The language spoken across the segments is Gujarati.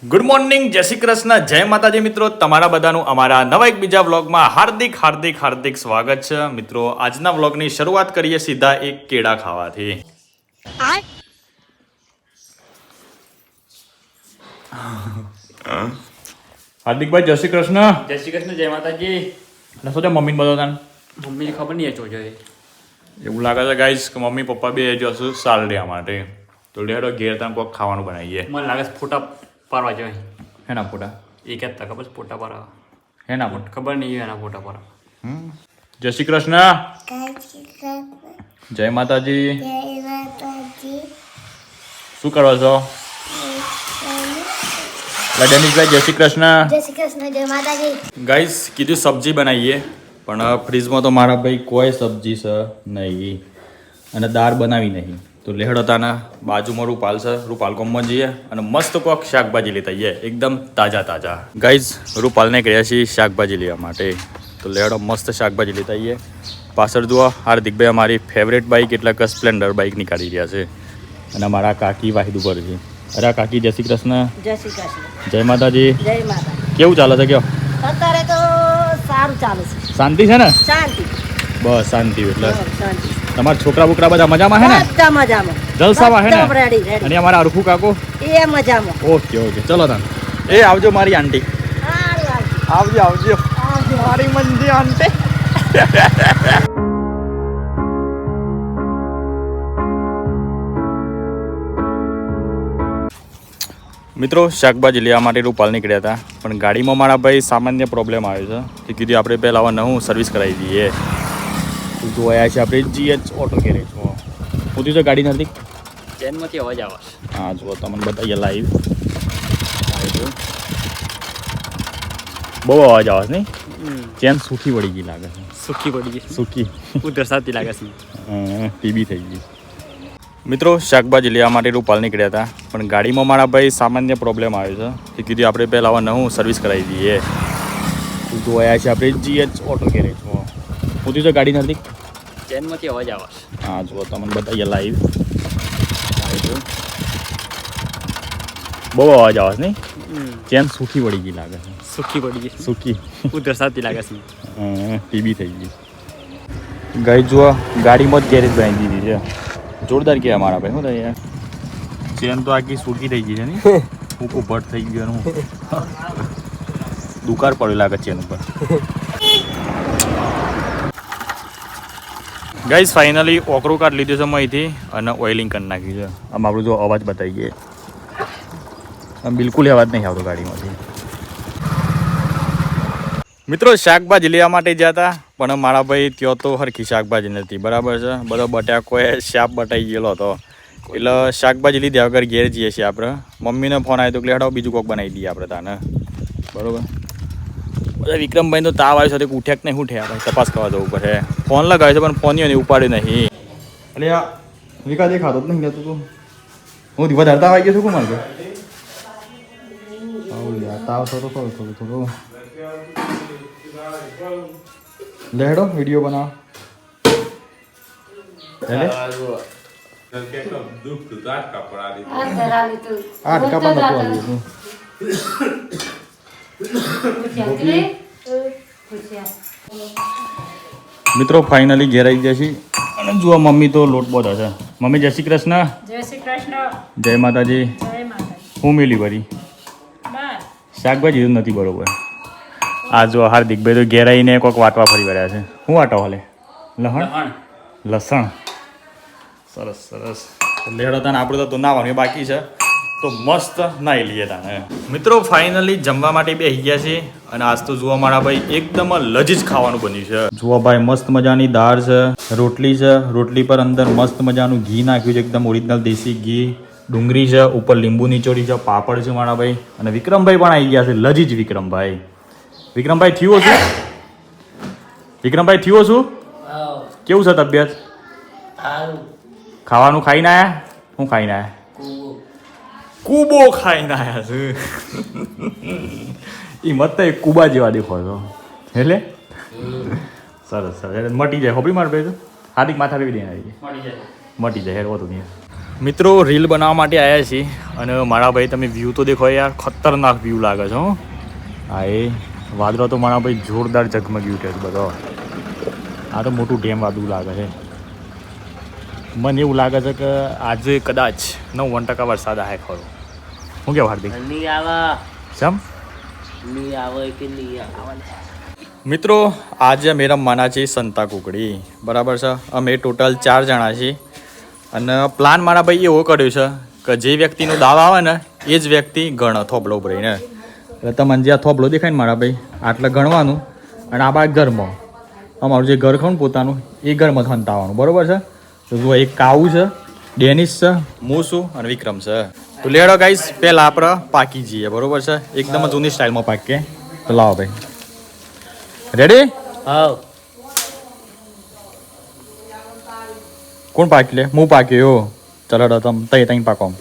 ગુડ મોર્નિંગ જય શ્રી કૃષ્ણ જય માતાજી મિત્રો તમારા બધાનું અમારા નવા એક બીજા વ્લોગમાં હાર્દિક હાર્દિક હાર્દિક સ્વાગત છે. મિત્રો આજના વ્લોગની શરૂઆત કરીએ સીધા એક કેળા ખાવાથી. હાર્દિકભાઈ જય શ્રી કૃષ્ણ. જય શ્રી કૃષ્ણ જય માતાજી. અને શું છે મમ્મી બધો તાન મમ્મી ખબર નહીં એ એવું લાગે છે ગાઈસ કે મમ્મી પપ્પા બે જશું સાલડિયા માટે. તો લેડો ઘેર તાન કોઈક ખાવાનું બનાવીએ. મને લાગે ફોટા પાડવા જોઈએ હેના ફોટા એ કહેતા ખબર છે ફોટા પાડવા હેના ફોટા ખબર નહીં એના ફોટા પાડવા હમ. જય શ્રી કૃષ્ણ જય માતાજી શું કરો છો લડનીશભાઈ જય શ્રી કૃષ્ણ જય શ્રી કૃષ્ણ જય માતાજી ગાઈસ કીધું સબ્જી બનાવીએ પણ ફ્રીજમાં તો મારા ભાઈ કોઈ સબ્જી છે નહીં અને દાળ બનાવી નહીં તો લેહડતાના બાજુમાં રૂપાલ છે. રૂપાલ કોમમાં જઈએ અને મસ્ત કોક શાકભાજી લેતા આવીએ એકદમ તાજા તાજા. ગાઈઝ રૂપાલને ગયા છીએ શાકભાજી લેવા માટે. તો લેહડો મસ્ત શાકભાજી લેતા આવીએ પાછળ જુઓ હાર્દિકભાઈ અમારી ફેવરેટ બાઇક એટલે કે સ્પ્લેન્ડર બાઇક નીકાળી રહ્યા છે. અને અમારા કાકી વાહિદ ઉપર છે. અરે આ કાકી જય શ્રી કૃષ્ણ. જય શ્રી કૃષ્ણ. જય માતાજી. જય માતા કેવું ચાલે છે કયો? અત્યારે તો સારું ચાલે છે. શાંતિ છે ને? શાંતિ. બસ શાંતિ એટલે. શાંતિ તમારા છોકરા બોકરા બધા મજામાં હે ને? બધા મજામાં. જલસામાં હે ને? અને અમારા અરખુ કાકો? એ મજામાં. Okay okay. ચલો તાન. એ આવજો મારી આંટી. આવજો આવજો. મારી મંદી આંટી. મિત્રો શાકભાજી લેવા માટે રૂપાલ નીકળ્યા હતા પણ ગાડીમાં મારા ભાઈ સામાન્ય પ્રોબ્લેમ આવ્યો છે. કે કીધું આપણે પહેલાં નવું સર્વિસ કરાવી દઈએ. તો જોયા છે. આપણે જીએચ ઓટો ગેરેજમાં પૂછ્યું છે ગાડી નથી. ચેનમાંથી અવાજ આવે છે. હા જુઓ તમને બતાવીએ લાઈવ બહુ અવાજ આવે છે નહીં? ચેન સુખી વળી ગઈ લાગે છે. સુખી પડી ગઈ સુખી. ઉધર સાથી લાગે છે. ટીબી થઈ ગઈ. મિત્રો શાકભાજી લેવા માટે રૂપાલ નીકળ્યા હતા. પણ ગાડીમાં મારા ભાઈ સામાન્ય પ્રોબ્લેમ આવ્યો છે. એ કીધું આપણે પહેલાં હવે નવું સર્વિસ કરાવી દઈએ. તો જોયા છે. આપણે જીએચ ઓટો ગેરેજમાં પૂછ્યું છે ગાડી નથી. ચેનમાંથી અવાજ આવશે હા જુઓ તમને બતાવીએ લાઈવ બહુ અવાજ આવે છે નહીં? ચેન સુખી પડી ગઈ લાગે છે? સુખી પડી ગઈ સુખી. ઉધર સાથી લાગે છે. ટીબી થઈ ગઈ. ગઈ જુઓ ગાડીમાં જ ગેરેજ બાંધી દીધી છે. જોરદાર કે અમારા ભાઈ શું થાય ચેન તો આખી સુખી થઈ ગઈ છે ને ફૂકું ભટ થઈ ગયું દુકાર પડ્યું લાગે ચેન ઉપર. ગાઈઝ ફાઇનલી ઓકરો કાર્ડ લીધું છે અહીંથી અને ઓઇલિંગ કરી નાખ્યું છે. આમ આપણું જો અવાજ બતાવી ગયે આમ બિલકુલ અવાજ નહીં આવતો ગાડીમાંથી. મિત્રો શાકભાજી લેવા માટે ગયા હતા પણ મારા ભાઈ ત્યાં તો હરખી શાકભાજી નથી. બરાબર છે? બધો બટાકોએ શાપ બટાઈ ગયેલો હતો. એટલે શાકભાજી લીધે વગર ઘેર જઈએ છીએ આપણે. મમ્મીને ફોન આવ્યો તો એટલે હેડો બીજું કોક બનાવી દઈએ આપણે તાને. બરોબર? બધા વિક્રમભાઈ તો તાવ આવ્યો છે ઉઠ્યા કે નહીં ઉઠ્યા? ભાઈ તપાસ કરવા જવું પડે. ફોન લગાવ્યો છે પણ ફોન નહીં ઉપાડ્યો નહીં. એટલે આ વિકા દેખાતો જ નહીં તું. હું વધારે તાવ આવી ગયો છું કોણ ભાઈ. તાવ થતો થોડો થોડો થોડો. લેડો વીડિયો બનાવો. આઠ કાપા નતું આવ્યું મિત્રો ફાઇનલી ઘેર આવી જશે અને જુઓ મમ્મી તો લોટ બહુ છે મમ્મી જય શ્રી કૃષ્ણ. જય શ્રી કૃષ્ણ. જય માતાજી. હું મેલી ભરી શાકભાજી નથી બરોબર. આ જો હાર્દિકભાઈ તો ઘેર આવીને કોઈક વાટવા ફરી વળ્યા છે. શું વાટો હાલે? લહણ? લસણ. સરસ સરસ. લેડો તને આપણે તો નાવાનું બાકી છે. તો મસ્ત નાઈ લઈએ તાને મિત્રો ફાઇનલી જમવા માટે બે ગયા છે અને આજ તો જુઓ મારા ભાઈ એકદમ લજીજ ખાવાનું બન્યું છે. જુઓ ભાઈ મસ્ત મજાની દાળ છે રોટલી છે રોટલી પર અંદર મસ્ત મજાનું ઘી નાખ્યું છે એકદમ ઓરિજિનલ દેશી ઘી ડુંગળી છે ઉપર લીંબુ નીચોડી છે પાપડ છે મારા ભાઈ અને વિક્રમભાઈ પણ આવી ગયા છે લજીજ વિક્રમભાઈ. વિક્રમભાઈ થયો છું વિક્રમભાઈ થયો છું કેવું છે તબિયત? ખાવાનું ખાઈને આયા? હું ખાઈને આયા? કૂબો ખાઈને આયા છે. એ મતે તો કુબા જેવા દેખો છો એટલે સરસ સરસ. એટલે મટી જાય. હોબી માર ભાઈ હાર્દિક માથા પીવી દે આવી જાય. મટી જાય હેર હોતું નહીં મિત્રો રીલ બનાવવા માટે આવ્યા છીએ અને મારા ભાઈ તમે વ્યૂ તો દેખો યાર ખતરનાક વ્યૂ લાગે છે હો. હા એ વાદળો તો મારા ભાઈ જોરદાર ઝગમગ્યું છે બધો. આ તો મોટું ડેમ વાદળું લાગે છે. મને એવું લાગે છે કે આજે કદાચ નવ્વાણું ટકા વરસાદ આવે ખરો. હું કેવું હાર્દિક? નહીં આવે. સમ નહીં આવે કે નહીં આવે? મિત્રો આજે અમે રમવાના છીએ સંતા કુકડી. બરાબર છે? અમે ટોટલ ચાર જણા છીએ. અને પ્લાન મારા ભાઈ એવો કર્યો છે કે જે વ્યક્તિનો દાવ આવે ને એ જ વ્યક્તિ ગણ થોબલો ભરીને. એટલે તમને જે આ થોબલો દેખાય ને મારા ભાઈ આટલે ગણવાનું. અને આ બાદ ઘરમાં. અમારું જે ઘર ખરું પોતાનું એ ઘરમાં હંતાવાનું બરાબર છે? જુઓ એક કાવું છે ડેનિસ છે હું છું અને વિક્રમ છે. તો લેડો ગાઈસ પહેલાં આપણે પાકી જઈએ બરોબર છે? એકદમ જૂની સ્ટાઇલમાં પાકીએ. તો લાવો ભાઈ. રેડી હા. કોણ પાકી લે? હું પાક્યો ચલો તમ તઈ તઈ પાકો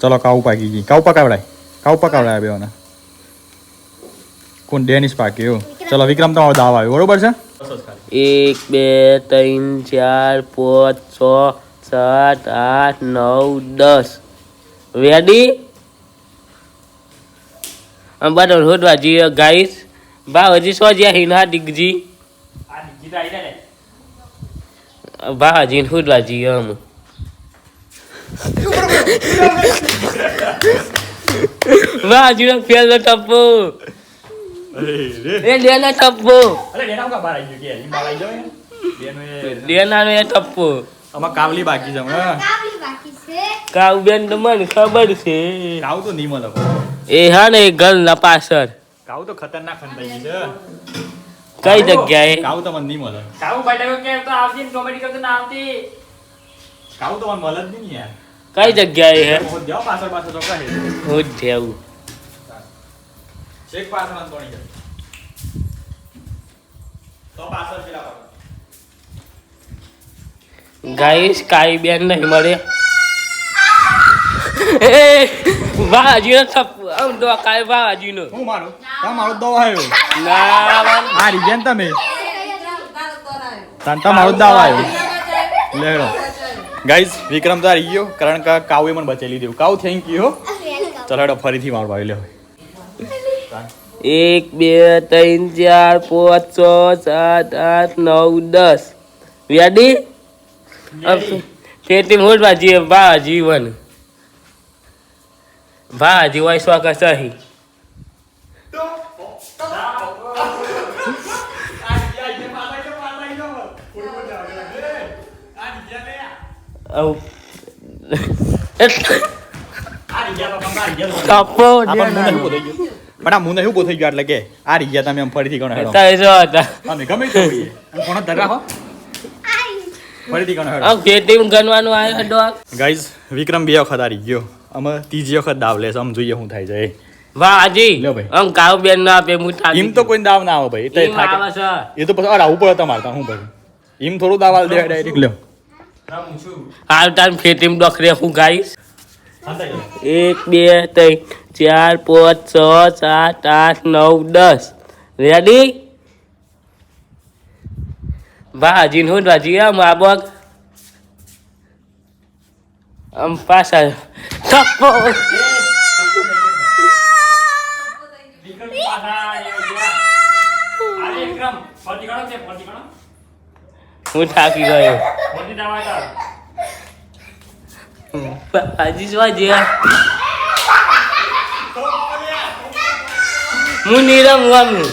ચલો કાઉ પાકી ગઈ. કાઉ પકાવડાય? કાઉ પકાવડાય બેઓને કોણ ડેનિસ પાક્યો ચલો વિક્રમ તમારો દાવ આવ્યો બરોબર છે? એક બે ત્રણ ચાર પાંચ છ સાત આઠ નવ દસ. રેડી હોદવા જઈએ ગાઈસ ભાવ હજી સો જ્યાં હિના દિગજી બા હજી હોદવા જઈએ અમે બા હજી પેલો ટપ્પો. એ લેના ટપ્પો. અરે ડેના કા બાર આવી ગયો? કે બાર આવી ગયો લેનાનો એ ટપ્પો. આમાં કાવલી બાકી છે હમણાં. કાવ બેન તમને ખબર છે? કાઉ તો નહીં મળે એ હા ને ઘર ના પાછળ. કાઉ તો ખતરનાક ગઈ છે. કઈ જગ્યાએ? કાઉ તો મને નહીં મળે કાવું બટાકો કે તો આવતી ને કોમેડી કરતો ના આવતી. કાઉ તો મને મળે જ નહીં યાર. કઈ જગ્યાએ હે? બહુ જાઓ પાછળ પાછળ ચોકડા હે હું જ છેક પાછળ અંતોણી જાય તો પાછળ પેલા પાછળ. ગાઈસ કાઈ બેન નહીં મળે. એ બાજી થપ આમ દો કાઈ બાજી નો હું મારું? તા મારો દવા આવ્યો ના મારી બેન તમે? તાન મારો દાવ આવ્યો લેડો ગાઈઝ વિક્રમ તો હારી ગયો. કારણ કે કાવે મને બચેલી લીધું કાવ થેન્ક યુ ચલો ફરીથી મારો ભાઈ લ્યો એક બે ત્રણ ચાર પાંચ છ સાત આઠ નવ દસ. વ્યાદી ખેતી મોટ ભાજી બા જીવન. ભા જીવાય સ્વાગત સહી. આવ ટપ્પો પણ આ મુને શું થઈ ગયો એટલે કે આ ગયા તમે એમ ફરીથી ગણો હેડો. તારે જો હતા. અમે ગમે તો હોઈએ. કોણ ધરા હો ફરીથી ગણો હેડો. આમ ખેતી ગણવાનું આયો હેડો ગાઈઝ વિક્રમ બે વખત હારી ગયો. અમે ત્રીજી વખત દાવ લેસ આમ જોઈએ શું થાય છે. વાજી લ્યો ભાઈ. આમ કાવ બેન ના આપે હું થાકી એમ તો કોઈ દાવ ના આવે ભાઈ. એટલે થાકે. છે. એ તો પછી અરે પડે તમારે ત્યાં શું ભાઈ એમ થોડું દાવાલ દે ડાયરેક્ટ લ્યો. હાલ તાર ફેટીમ ડોખરે હું ગાઈશ એક બે ત્રણ ચાર પાંચ છ સાત આઠ નવ દસ. રેડી ભાજી હું ભાજી આમ બગ આમ પાછા. થપ્પો. હું થાકી ગયો. ભાજી જોવા જે હું નીરમ ગમ્યું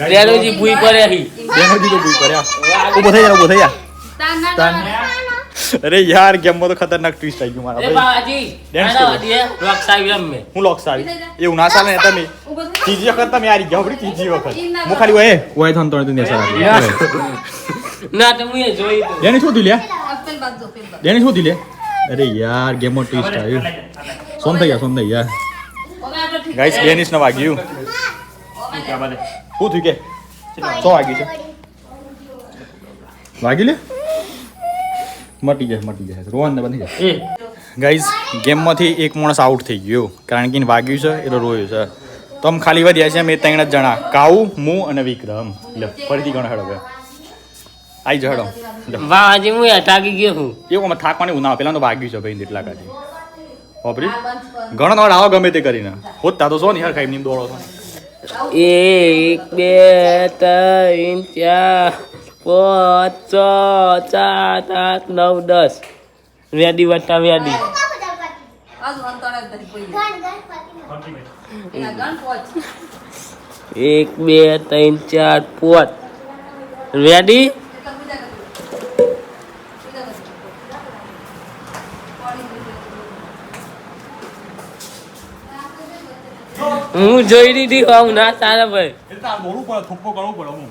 રેલોજી ભૂઈ પડે હી બેનો દીધો ભૂઈ કર્યા ઊભો થઈ જા ઊભો થઈ જા તાન. અરે યાર ગેમમાં તો ખતરનાક ટ્વિસ્ટ આવી ગયું મારા ભાઈ. રોક સાવી રમે હું લોક્સ આવી એવું ના ચાલે ને તમે. ત્રીજી વખત તમે હારી ગયા આપણી ત્રીજી વખત. હું ખાલી ઓય ઓય થન તો તું નેસા ના. તો હું એ જોઈ તું ડેની શું લ્યા? ડેની શું લ્યા? અરે યાર ગેમમાં ટ્વિસ્ટ આવ્યું સોન થઈ ગયા સોન થઈ ગયા. ગાઈસ ડેનિસ ને વાગ્યું. શું થયું કે? સો વાગ્યું છે. વાગી લે મટી જશે મટી જાય. રોહન ને બની જશે ગાઈઝ ગેમમાંથી એક માણસ આઉટ થઈ ગયો. કારણ કે એને વાગ્યું છે એટલે રોયો છે. તો આમ ખાલી વધ્યા છે અમે ત્રણ જ જણા. કાઉ હું અને વિક્રમ. લે ફરીથી ગણ હેડો આઈ જડો. વાહ આજે હું અટાકી ગયો હું એવું અમે થાકવાની ઉના પેલા તો વાગ્યું છે ભાઈ એટલા કાઢી. વાપરી ઘણો નોડ આવો ગમે તે કરીને. હોતા તો સો ને હર ખાઈ દોડો છો. એક બે ત્રણ ચાર. પાંચ છ સાત આઠ નવ દસ. વ્યાદી વટા વ્યાદી એક બે ત્રણ ચાર પાંચ. રેડી હું જોઈ લીધી હોઉં ના તારા ભાઈ. બોલવું પડે થપ્પો કરવું પડે હું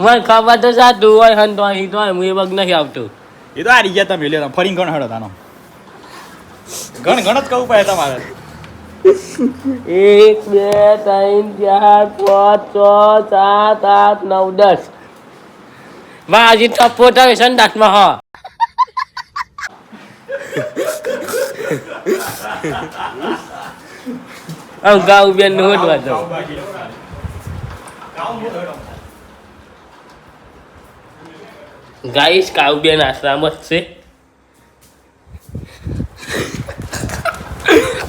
મને ખબર તો સાચું હોય હન તો અહીં તો હું એ વગ નથી આવતો. એ તો આ રહી ગયા તમે લેતા ફરી ગણ હડો તાનો. ગણ ગણ જ કહું પડે તમારે. એક બે ત્રણ ચાર પાંચ છ સાત આઠ નવ દસ. વાહ હજી ટપ્પો તો સંડાસમાં હા. આમ ગાઉ બેનનું હોદવા જાવ ગાઈસ કાઉ બેન આશ્રમ જ છે.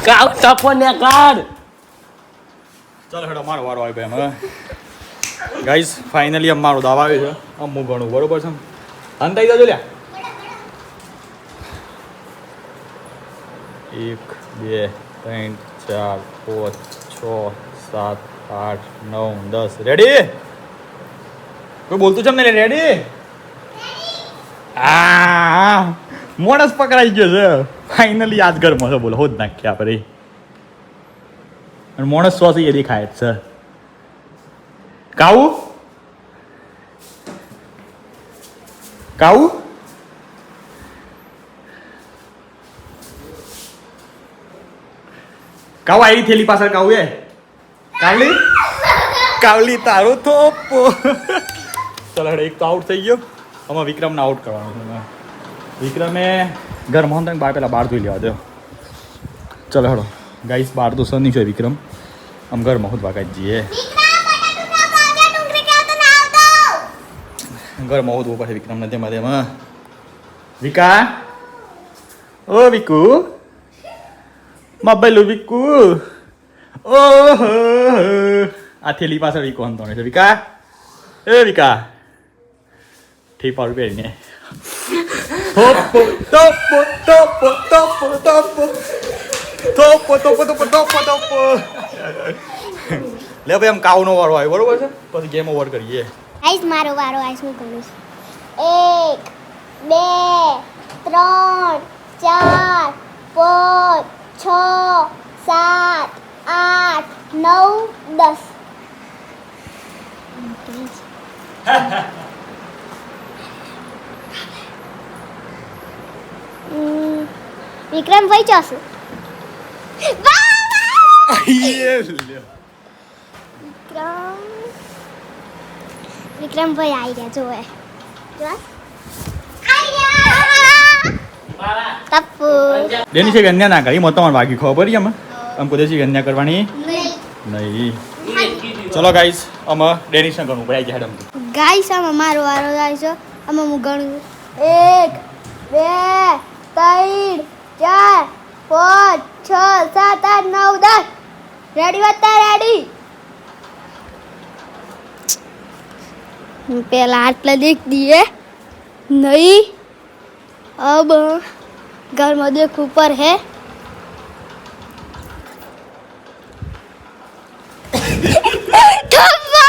કાઉ ટપ્પો ને કાઢ ચાલો હેડો મારો વારો આવી ભાઈ હવે. ગાઈસ ફાઇનલી આમ મારો દાવા આવ્યો છે. આમ હું ઘણું બરોબર છે અંતાઈ જજો લ્યા. એક બે ત્રણ ચાર પાંચ છ સાત આઠ નવ દસ. રેડી કોઈ બોલતું છે ને રેડી આ મોણસ પકડાઈ ગયો છે. ફાઇનલી યાદગારમાં છે બોલો હોજ નાખ્યા આપણે. અને મોણસ શ્વાસ એ દેખાય છે. કાઉ? કાઉ? કાઉ આવી થેલી પાછળ એ કાવલી કાવલી તારો થોપો ચાલો હેડો એક તો આઉટ થઈ ગયો આમાં વિક્રમને આઉટ કરવાનો છે એમાં. વિક્રમે ઘર મોહન બાર પેલા બહાર ધોઈ લેવા દો ચાલો હેડો ગાઈસ બહાર તો સની છે વિક્રમ આમ ઘર મોહત વાગા જઈએ ઘર ઘરમાં હોદવું પડે વિક્રમને તેમાં તેમાં વિકા ઓ વિકુ મબેલું વિકુ ઓહો આ થેલી પાછળ વિકો અંતો છે વિકા એ વિકા ઠીપા રૂપિયા ટોપો ટોપો ટોપો ટોપો ટોપો ટોપો ટોપો ટોપો ટોપો ટોપો લે ભાઈ આમ કાવનો વારો આવ્યો બરોબર છે પછી ગેમ ઓવર કરીએ આઈસ મારો વારો આઈસ હું કરું છું એક બે ત્રણ ચાર છ સાત આઠ નવ દસ. વિક્રમ ભાઈ ચોસુ વિક્રમ વિક્રમ ભાઈ આવી ગયા જોવે તપ્પુ દેની છે ગન્યા ના કરી મત તમારે વાગી ખબર પડી અમે આમ કુદે છે ગન્યા કરવાની? નહીં. ચલો ગાઈસ અમ ડેનિશ ના કરવું ભાઈ હેડમ ગાઈસ આમાં મારો વારો જાય છે. આમાં હું ગણું એક બે ત્રણ ચાર પાંચ છ સાત આઠ નવ દસ. રેડી વાતા રેડી પેલા આટલા દેખ દીએ. નહીં. अब घर में देख ऊपर है थप्पा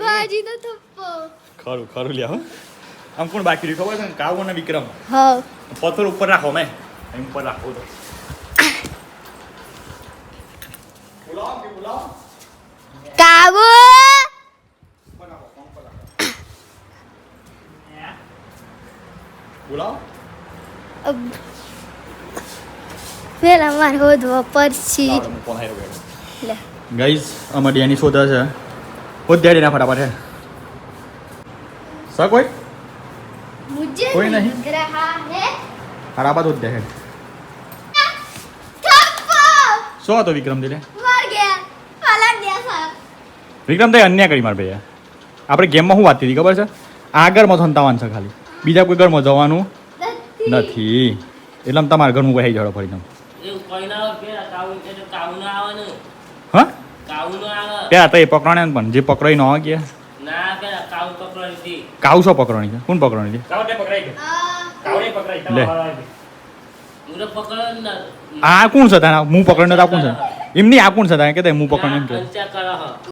बाजी નો થપ્પો ખરું ખરું લ્યા હો. આમ કોણ બાકી રહ્યું ખબર છે ને કાવો અને વિક્રમ હા પથ્થર ઉપર રાખો મેં એમ ઉપર રાખો તો બોલાવો કે બોલાવો પેલા મારે હોદવો પરછી ગાઈઝ અમારી છે હોદ કોઈ? કોઈ નહીં ગ્રહા હે. ફટાફટ શું હતો વિક્રમ દિલે વિક્રમ અન્યાય કરી માર ભાઈ આપણે ગેમમાં શું વાત હતી ખબર છે? આગળ મથન તાવાન છે ખાલી. બીજા કોઈ ઘરમાં જવાનું નથી. એટલે આમ તમારા ઘરનું કોઈ જડો ફરી તમે એવું કોઈ ના આવે પેલા તો કાવું ના આવે ને. હા? કાવું ના આવે. પેલા તો એ પકડાણે પણ જે પકડાઈ ન આવે કે. કાઉ છો પકડવાની છે? કોણ પકડવાની છે? લે. આ કોણ છે તારા? હું પકડને તો આ કોણ છે? એમની આ કોણ છે તારા? કે હું પકડને એમ કે. અંચા કરો હો.